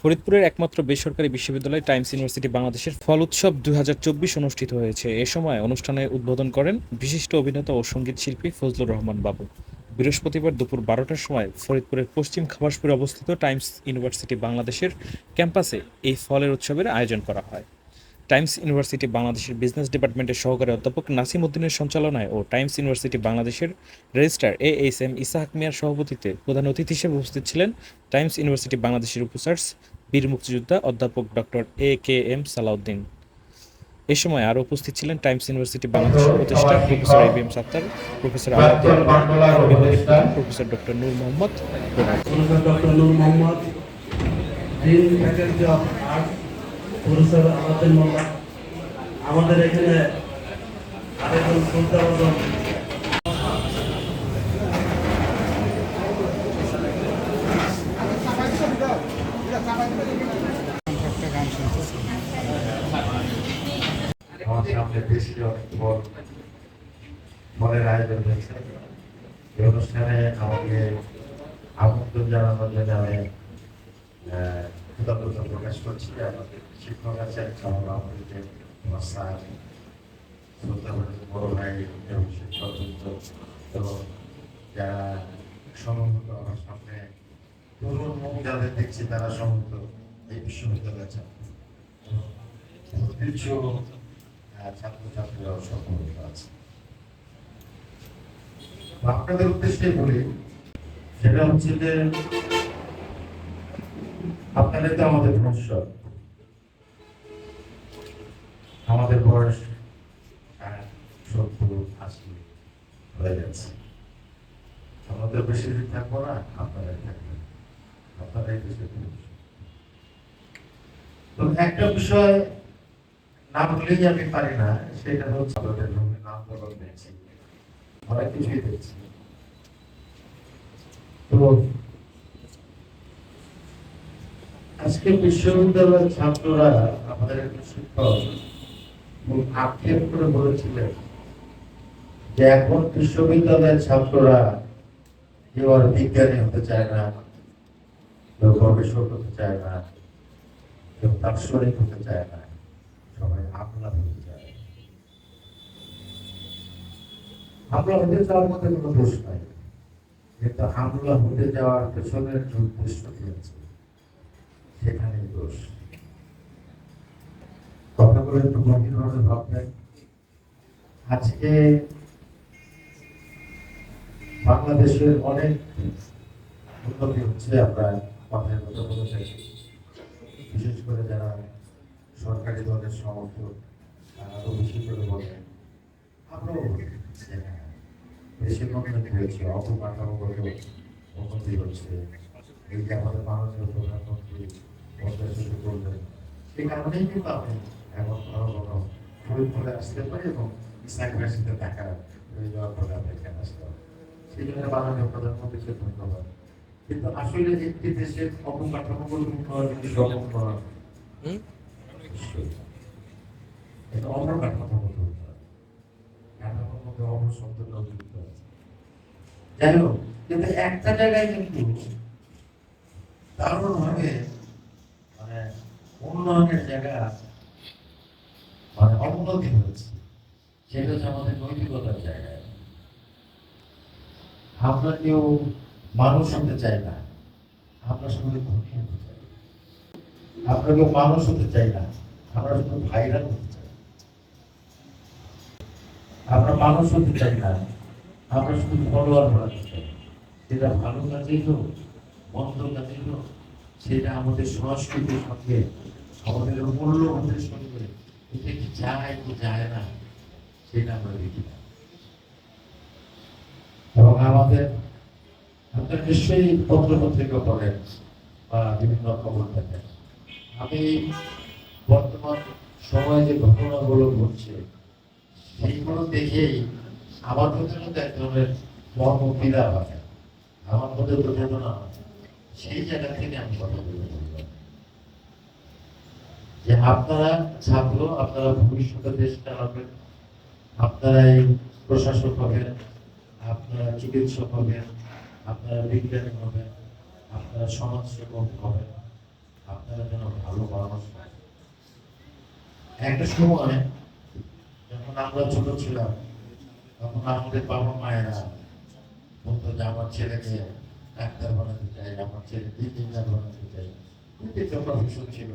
ফরিদপুরের একমাত্র বেসরকারি বিশ্ববিদ্যালয় টাইমস ইউনিভার্সিটি বাংলাদেশের ফল উৎসব দুই অনুষ্ঠিত হয়েছে। এ সময় অনুষ্ঠানে উদ্বোধন করেন বিশিষ্ট অভিনেতা ও সংগীত শিল্পী ফজলুর রহমান বাবু। বৃহস্পতিবার দুপুর বারোটার সময় ফরিদপুরের পশ্চিম খাবাসপুরে অবস্থিত টাইমস ইউনিভার্সিটি বাংলাদেশের ক্যাম্পাসে এই ফলের উৎসবের আয়োজন করা হয়। টাইমস ইউনিভার্সিটি বাংলাদেশের বিজনেস ডিপার্টমেন্টের সহকারী অধ্যাপক নাসিম উদ্দিনের সঞ্চালনায় ও টাইমস ইউনিভার্সিটি বাংলাদেশের registrar A H M Isahak মিয়ার সভাপতিত্বে প্রধান অতিথি হিসেবে উপস্থিত ছিলেন টাইমস ইউনিভার্সিটি বাংলাদেশের উপসার্স, বীর মুক্তিযোদ্ধা অধ্যাপক doctor A K M Salauddin. এ সময় আরও উপস্থিত ছিলেন টাইমস ইউনিভার্সিটি বাংলাদেশের প্রতিষ্ঠা professor A M Sattar, professor professor doctor Nur Mohammad. Doctor Nur Mohammad Alauddin Molla আমাদের এখানে আরেকজন সুলতান আমার সামনে বেশি ফলের আয়োজন হয়েছে। এই অনুষ্ঠানে আমাকে আমন্ত্রণ জানানোর জন্য আমি কৃতজ্ঞতা প্রকাশ করছি আমাদের শিক্ষক আছেন আমাদেরকে আমার স্যার শ্রদ্ধা বড় ভাই এবং শিক্ষক এবং যারা সম্ভবত আমার সামনে তরুণ মুখ যাদের দেখছি, তারা সম্ভবত এই বিশ্ববিদ্যালয়ের ছাত্র। কিছু ছাত্রছাত্রীরাও সম্ভবত আছে। আপনাদের উদ্দেশ্যে বলি, সেটা হচ্ছে যে আপনাদের তো আমাদের ভবিষ্যৎ আমাদের বয়স সত্তর আশি হয়ে যাচ্ছে। আমাদের বেশি দিন থাকব না থাকবেন। আপনারাই দেশের একটা বিষয় না বললেই আমি পারি না, সেটা হচ্ছে আমাদের অনেক কিছুই দেখছি। তো আজকে বিশ্ববিদ্যালয়ের ছাত্ররা আমাদের শিক্ষক আক্ষেপ করে বলেছিলেন যে এখন বিশ্ববিদ্যালয়ের ছাত্ররা কেউ আর বিজ্ঞানী হতে চায় না কেউ গবেষক হতে চায় না কেউ দার্শনিক হতে চায় না, সবাই আমলা হতে চায়। আমলা হতে যাওয়ার মধ্যে কোনো দোষ নাই, কিন্তু আমলা হতে যাওয়ার পেছনের উদ্দেশ্য আছে? সেখানেই দোষ। কথা বলে একটু গভীরভাবে ভাববেন আজকে বাংলাদেশের অনেক উন্নতি হচ্ছে, আমরা মাথায় কথা বলে থাকি। বিশেষ করে যারা সরকারি দলের সমর্থক, তারা আরও বেশি করে বলেন। আমরাও দেশের উন্নতি হয়েছে, অপকাঠামোগত উন্নতি হচ্ছে। এই আমাদের মাননীয় প্রধানমন্ত্রী সেতু করলেন সেই কারণেই কিন্তু আমি এখন ঘন ঘন ফরিদপুরে আসতে পারি এবং ইসলামবাসীতে দেখা হয়ে যাওয়ার পরে আমি সেই জন্য মাননীয় প্রধানমন্ত্রীকে ধন্যবাদ। কিন্তু আসলে একটি দেশের অবকাঠামোগত উন্নয়ন উন্নয়ন এটা অবকাঠামোগত উন্নয়ন কাঠামোর মধ্যে অবশব্দটাও যুক্ত আছে? যাই হোক কিন্তু একটা জায়গায় কিন্তু দারুণ ভাবে মানে উন্নয়নের জায়গা আছে। মানে অবনতি হয়েছে। সেটা হচ্ছে আমাদের নৈতিকতার জায়গায় আমরা কেউ মানুষ হতে চাই না। আমরা সবাই ধনী হতে চাই। আমরা কেউ মানুষ হতে চাই না। আমরা শুধু ভাইরাল হতে চাই। আমরা মানুষ হতে চাই না। আমরা শুধু ফলোয়ার বাড়াতে চাই। সেটা ভালো কাজেই হোক, মন্দ কাজেই হোক, সেটা আমাদের সংস্কৃতির সঙ্গে আমাদের মূল্যবোধের সঙ্গে এটা কি যায় কি যায় না, সেটা আমরা দেখি না। এবং আমাদের, আপনার নিশ্চয়ই পত্র পড়েন বা বিভিন্ন খবর দেখেন। আমি বর্তমান সময়ে যে ঘটনাগুলো ঘটছে সেইগুলো দেখেই আমার মধ্যে মধ্যে এক ধরনের মর্মপীড়া হয়। আমার মধ্যে তো বেদনা সেই জায়গা থেকে আমি কথা বলতে যে আপনারা ছাত্র, আপনারা ভবিষ্যতে দেশ চালাবেন, আপনারা এই প্রশাসক হবেন, আপনারা চিকিৎসক হবেন, আপনারা বিজ্ঞানী হবেন, আপনারা সমাজসেবক হবেন, আপনারা যেন ভালো মানুষ। একটা সময় যখন আমরা ছোট ছিলাম, তখন আমাদের বাবা মায়েরা বলতো যে আমার ছেলেকে ডাক্তার বানাতে চাই, আমার ছেলে ইঞ্জিনিয়ার বানাতে চাই প্রফেশন ছিল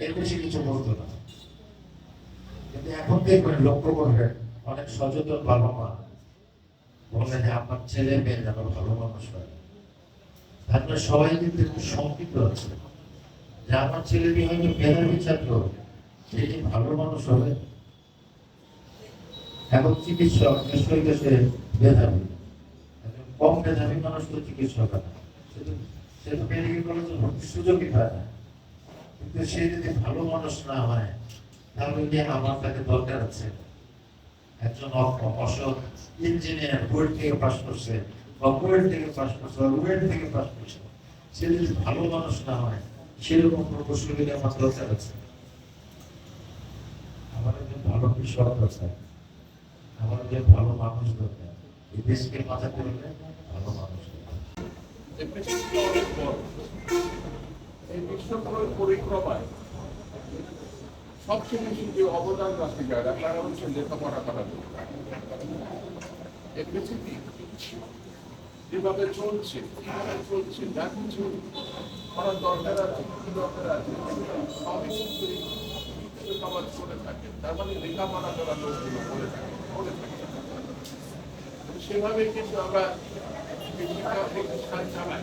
এর বেশি কিছু বলতো না। কিন্তু এখন দেখবেন লক্ষ্য করবেন, অনেক সচেতন বাবা মা বলে যে, আপনার ছেলে মেয়ে যেন ভালো মানুষ হয়। তারপরে সবাই কিন্তু একটু শঙ্কিত আছে। যে, আমার ছেলেটি হয়তো মেধাবী ছাত্র সে কি ভালো মানুষ হবে? এখন চিকিৎসক, নিশ্চয়ই সে মেধাবী। কম মেধাবী মানুষ তো চিকিৎসক না। সে তো মেডিকেল কলেজে সুযোগই পায় না। কিন্তু সে যদি ভালো মানুষ না হয়, তাহলে কি আমার তাকে দরকার আছে। একজন অসৎ ইঞ্জিনিয়ার বুয়েট থেকে পাস করছে, বা থেকে পাস করছে বুয়েট থেকে পাস করছে। সে যদি ভালো মানুষ না হয়, সেরকম প্রকৌশলীদের আমার দরকার আছে। আমার একজন ভালো কৃষক আমার একজন ভালো মানুষ দরকার। এই দেশকে মাথা করলে ভালো মানুষ দরকার। এই পৃথিবীটা অনেক বড় এই বিশ্ব পরিক্রমায়। সবচেয়ে বেশি যে অবদান রাখতে যায়, আপনারা হচ্ছে লেখাপড়া করা যেভাবে চলছে? কীভাবে চলছে? যা কিছু করার দরকার আছে, কি দরকার আছে, সবই কিন্তু সমাজ করে থাকে। তার মানে লেখাপড়া করা লোকগুলো করে থাকে করে থাকে। সেভাবে কিন্তু আমরা শিক্ষা প্রতিষ্ঠান চালাই।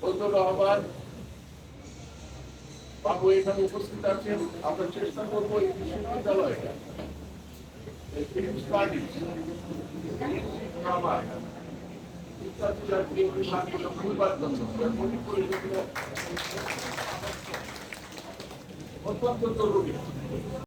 ফজলুর রহমান বাবু এখানে উপস্থিত আছেন আমরা চেষ্টা করব এই যেগুলো অত্যন্ত জরুরি